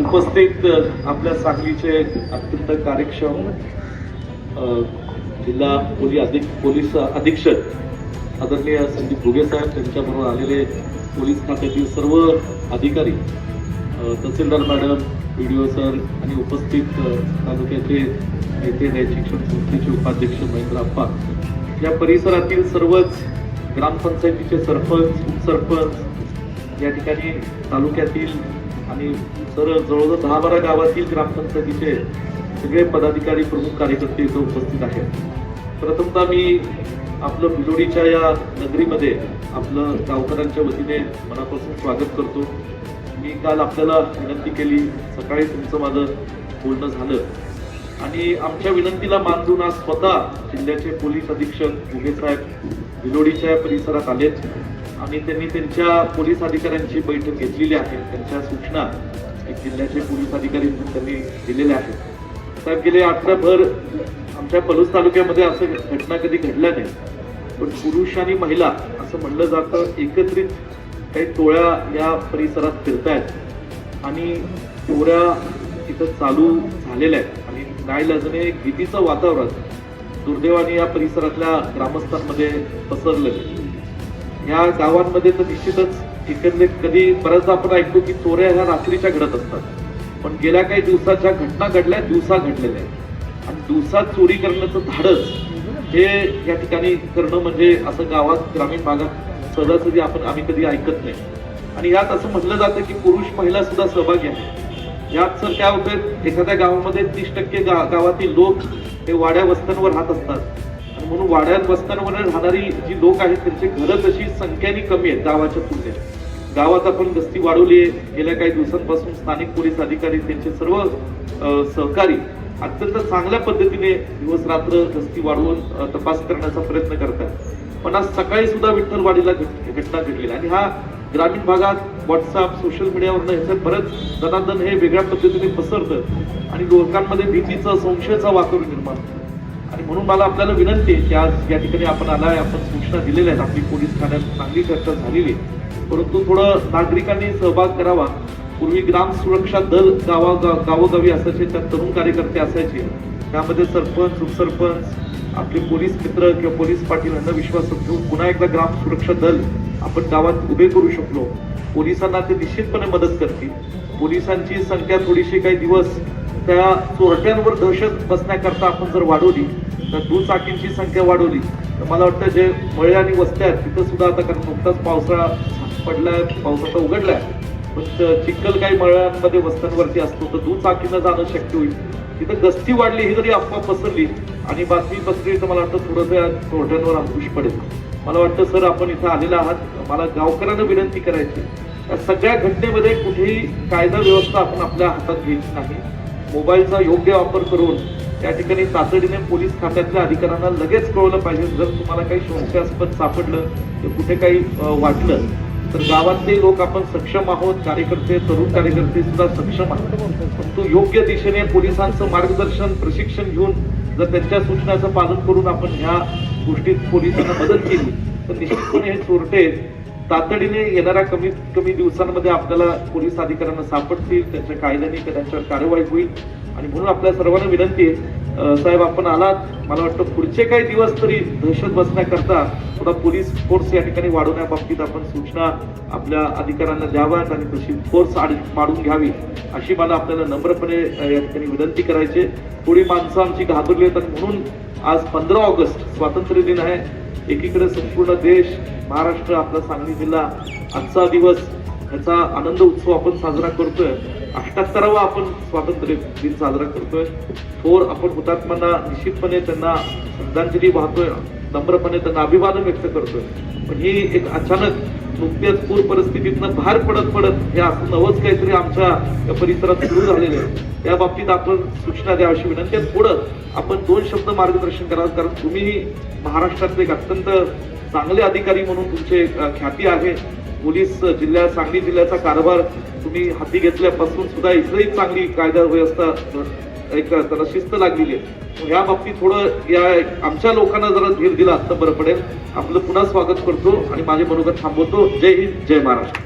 उपस्थित आपल्या सांगलीचे अत्यंत कार्यक्षम जिल्हा पोलीस अधिक पोलीस अधीक्षक आदरणीय संदीप भुगे साहेब त्यांच्याबरोबर आलेले पोलीस खात्यातील सर्व अधिकारी तहसीलदार madam B D O sir आणि उपस्थित तालुक्याचे नेते न्याय शिक्षण संस्थेचे उपाध्यक्ष महेंद्र अप्पा या परिसरातील सर्वच ग्रामपंचायतीचे सरपंच उपसरपंच या ठिकाणी तालुक्यातील आणि सर जवळजवळ दहा बारा गावातील ग्रामपंचायतीचे सगळे पदाधिकारी प्रमुख कार्यकर्ते इथं उपस्थित आहेत. प्रथमतः मी आपलं बिलोडीच्या या नगरीमध्ये आपलं गावकऱ्यांच्या वतीने मनापासून स्वागत करतो. मी काल आपल्याला विनंती केली सकाळी तुमचं माझं बोलणं झालं. आणि आमच्या विनंतीला मान देऊन आज स्वतः जिल्ह्याचे पोलीस अधीक्षक मुगे साहेब बिलोडीच्या परिसरात आलेत. आणि त्यांनी त्यांच्या पोलीस अधिकाऱ्यांची बैठक घेतलेली आहे. त्यांच्या सूचना एक जिल्ह्याचे पोलीस अधिकारी त्यांनी दिलेल्या आहेत. साहेब गेले आठवडाभर आमच्या पलूस तालुक्यामध्ये असं घटना कधी घडल्या नाही. पण पुरुष आणि महिला असं म्हणलं जातं एकत्रित काही टोळ्या या परिसरात फिरतायत आणि टोळ्या इथं चालू झालेल्या आहेत. आणि नाईलाजने एक भीतीचं वातावरण दुर्दैवाने या परिसरातल्या ग्रामस्थांमध्ये पसरलं या गावांमध्ये तर निश्चितच एकंदरीत कधी बऱ्याचदा आपण ऐकतो की चोऱ्या ह्या रात्रीच्या घडत असतात. पण गेल्या काही दिवसाच्या घटना घडल्या दिवसा घडलेल्या आहेत. आणि दिवसात चोरी करण्याचं धाडस हे या ठिकाणी करणं म्हणजे असं गावात ग्रामीण भागात सहजासहजी आपण आम्ही कधी ऐकत नाही. आणि यात असं म्हटलं जातं की पुरुष महिला सुद्धा सहभागी आहे यात सर काय होतं एखाद्या गावामध्ये तीस टक्के गा गावातील लोक हे वाड्या वस्त्यांवर राहत असतात. म्हणून वाड्यात वस्त्यांवर राहणारी जी लोक आहेत त्यांची घरं तशी संख्याने कमी आहेत गावाच्या तुलनेत. गावात आपण गस्ती वाढवली आहे. गेल्या काही दिवसांपासून स्थानिक पोलीस अधिकारी त्यांचे सर्व सहकारी अत्यंत चांगल्या पद्धतीने दिवस रात्र गस्ती वाढवून तपास करण्याचा प्रयत्न करतात. पण आज सकाळी सुद्धा विठ्ठलवाडीला घटना घडलेली आणि हा ग्रामीण भागात व्हॉट्सअप सोशल मीडियावरनं ह्याचं परत जनार्दन हे वेगळ्या पद्धतीने पसरतं आणि लोकांमध्ये भीतीचं संशयाचं वातावरण निर्माण होतं. आणि म्हणून मला आपल्याला विनंती आहे की आज या ठिकाणी आपण आलाय आपण सूचना दिलेल्या आहेत. आपली पोलीस ठाण्यात चांगली चर्चा झालेली आहे. परंतु थोडं नागरिकांनी सहभाग करावा. पूर्वी ग्राम सुरक्षा दल गावा गावोगावी असायचे त्यात तरुण कार्यकर्ते असायचे. त्यामध्ये सरपंच उपसरपंच आपले पोलीस मित्र किंवा पोलीस पाटील यांना विश्वास घेऊन पुन्हा एकदा ग्राम सुरक्षा दल आपण गावात उभे करू शकलो. पोलिसांना ते निश्चितपणे मदत करतील. पोलिसांची संख्या थोडीशी काही दिवस त्या चोरट्यांवर दहशत बसण्याकरता आपण जर वाढवली तर दुचाकींची संख्या वाढवली तर मला वाटतं जे मळे आणि वस्त्या आहेत तिथं सुद्धा आता कारण नुकताच पावसाळा पडलाय पावसाचा उघडला उघडलाय पण चिखल काही मळ्यांमध्ये वस्त्यांवरती असतो तर दुचाकीनं जाणं शक्य होईल. तिथं गस्ती वाढली ही जरी अफवा पसरली आणि बातमी पसरली तर मला वाटतं थोडंसं या चोरट्यांवर अंकुश पडेल. मला वाटतं सर आपण इथं आलेला आहात मला गावकऱ्यांना विनंती करायची या सगळ्या घटनेमध्ये कुठेही कायदा व्यवस्था आपण आपल्या हातात घ्यायची नाही. मोबाईलचा योग्य वापर करून त्या ठिकाणी तातडीने पोलीस खात्यातल्या अधिकाऱ्यांना लगेच कळवलं पाहिजे. जर तुम्हाला काही शंकास्पद सापडलं तर कुठे काही वाटलं तर गावातले लोक आपण सक्षम आहोत. कार्यकर्ते तरुण कार्यकर्ते सुद्धा सक्षम आहोत. परंतु योग्य दिशेने पोलिसांचं मार्गदर्शन प्रशिक्षण घेऊन जर त्यांच्या सूचनाचं पालन करून आपण ह्या गोष्टीत पोलिसांना मदत केली तर निश्चितपणे हे चोरटे तातडीने येणाऱ्या कमीत कमी दिवसांमध्ये आपल्याला पोलीस अधिकाऱ्यांना सापडतील त्यांच्या कायद्याने त्यांच्यावर कारवाई होईल? आणि म्हणून आपल्या सर्वांना विनंती आहे साहेब आपण आलात. मला वाटतं पुढचे काही दिवस तरी दहशत बसण्याकरता थोडा पोलीस फोर्स या ठिकाणी वाढवण्याबाबतीत आपण सूचना आपल्या अधिकाऱ्यांना द्याव्यात आणि तशी फोर्स पाडून घ्यावी अशी मला आपल्याला नम्रपणे या ठिकाणी विनंती करायची थोडी माणसं आमची घाबरली आहेत आणि म्हणून आज पंधरा ऑगस्ट स्वातंत्र्य दिन आहे. एकीकडे संपूर्ण देश महाराष्ट्र आपला सांगली जिल्हा आजचा दिवस ह्याचा आनंद उत्सव आपण साजरा करतोय. अठ्याहत्तरावा आपण स्वातंत्र्य दिन साजरा करतोय. थोर आपण हुतात्म्यांना निश्चितपणे त्यांना श्रद्धांजली वाहतोय नम्रपणे त्यांना अभिवादन व्यक्त करतोय. पण ही एक अचानक नुकत्याच पूर परिस्थितीतनं बाहेर पडत पडत हे असं नवच काहीतरी आमच्या या परिसरात सुरू झालेलं आहे त्या बाबतीत आपण सूचना द्या अशी विनंती आहे. पुढं आपण दोन शब्द मार्गदर्शन कराल कारण तुम्ही महाराष्ट्रातले एक अत्यंत चांगले अधिकारी म्हणून तुमचे ख्याती आहे पोलीस जिल्ह्या सांगली जिल्ह्याचा कारभार तुम्ही हाती घेतल्यापासून सुद्धा इथंही चांगली कायदा व्यवस्था एक त्याला शिस्त लागलेली आहे. ह्या या बाबतीत थोडं या आमच्या लोकांना जरा धीर दिला तर बरं पडेल. आपलं पुन्हा स्वागत करतो आणि माझे मनोगत थांबवतो. जय हिंद जय महाराष्ट्र.